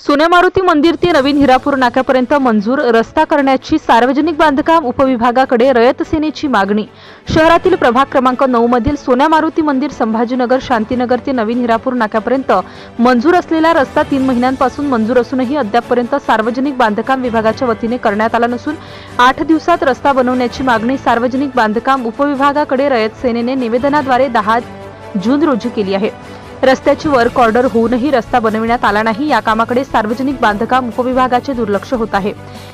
सोन्या मारुती मंदिर ते नवीन हिरापूर नाक्यापर्यंत मंजूर रस्ता करण्याची सार्वजनिक बांधकाम उपविभागाकडे रयत सेनेची मागणी. शहरातील प्रभाग क्रमांक नऊ मधील सोन्या मारुती मंदिर संभाजीनगर शांतीनगर ते नवीन हिरापूर नाक्यापर्यंत मंजूर असलेला रस्ता तीन महिन्यांपासून मंजूर असूनही अद्यापपर्यंत सार्वजनिक बांधकाम विभागाच्या वतीने करण्यात आला नसून आठ दिवसात रस्ता बनवण्याची मागणी सार्वजनिक बांधकाम उपविभागाकडे रयत सेनेने निवेदनाद्वारे दहा जून रोजी केली आहे. रस्त्याची वर्क ऑर्डर होऊनही रस्ता बनविण्यात आला नाही. या कामाकडे सार्वजनिक बांधकाम उपविभागाचे दुर्लक्ष होत आहे.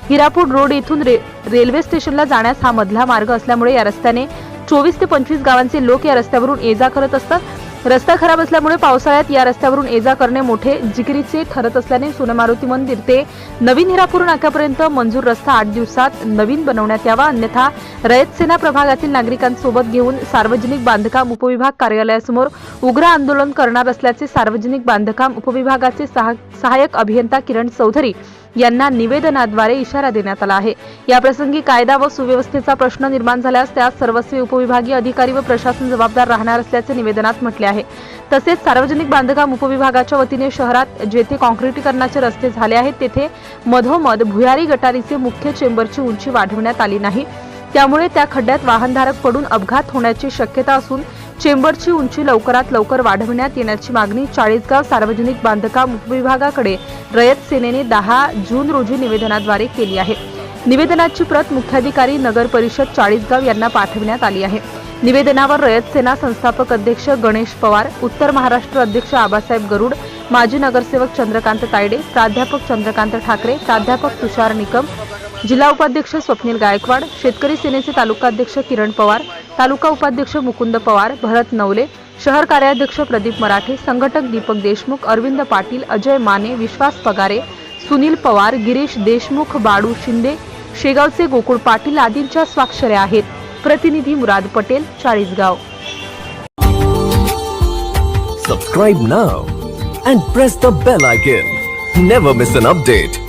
हिरापूर रोड येथून रे, रेल्वे स्टेशनला जाण्यास हा मधला मार्ग असल्यामुळे या रस्त्याने चोवीस ते पंचवीस गावांचे लोक या रस्त्यावरून ये जा करत असतात. रस्ता खराब असल्यामुळे पावसाळ्यात या रस्त्यावरून ये जा करणे मोठे जिकिरीचे ठरत असल्याने सोनमारुती मंदिर ते नवीन हिरापूर नाक्यापर्यंत मंजूर रस्ता आठ दिवसात नवीन बनवण्यात यावा अन्यथा रयत सेना प्रभागातील नागरिकांसोबत घेऊन सार्वजनिक बांधकाम उपविभाग कार्यालयासमोर उग्र आंदोलन करणार असल्याचे सार्वजनिक बांधकाम उपविभागाचे सहा- सहाय्यक अभियंता किरण चौधरी यांना निवेदनाद्वारे इशारा देण्यात आला आहे. याप्रसंगी कायदा व सुव्यवस्थेचा प्रश्न निर्माण झाल्यास त्यास सर्वस्वी उपविभागीय अधिकारी व प्रशासन जबाबदार राहणार असल्याचे निवेदनात म्हटले आहे. तसेच सार्वजनिक बांधकाम उपविभागाच्या वतीने शहरात जेथे कॉन्क्रिटीकरणाचे रस्ते झाले आहेत तेथे मधोमध भुयारी गटारीचे मुख्य चेंबरची उंची वाढवण्यात आली नाही. त्यामुळे त्या खड्ड्यात वाहनधारक पडून अपघात होण्याची शक्यता असून चेंबरची उंची लवकरात लवकर वाढवण्यात येण्याची मागणी चाळीसगाव सार्वजनिक बांधकाम उपविभागाकडे रयत सेनेने दहा जून रोजी निवेदनाद्वारे केली आहे. निवेदनाची प्रत मुख्याधिकारी नगर परिषद चाळीसगाव यांना पाठविण्यात आली आहे. निवेदनावर रयत सेना संस्थापक अध्यक्ष गणेश पवार उत्तर महाराष्ट्र अध्यक्ष आबासाहेब गरुड माजी नगरसेवक चंद्रकांत तायडे प्राध्यापक चंद्रकांत ठाकरे प्राध्यापक तुषार निकम जिल्हा उपाध्यक्ष स्वप्नील गायकवाड शेतकरी सेनेचे तालुकाध्यक्ष किरण पवार तालुका उपाध्यक्ष मुकुंद पवार भरत नवले शहर कार्याध्यक्ष प्रदीप मराठे संघटक दीपक देशमुख अरविंद पाटील अजय माने विश्वास पगारे सुनील पवार गिरीश देशमुख बाडू शिंदे शेगावचे गोकुळ पाटील आदींच्या स्वाक्षऱ्या आहेत. प्रतिनिधी Murad Patel Chalisgaon. Subscribe now and press the bell icon never miss an update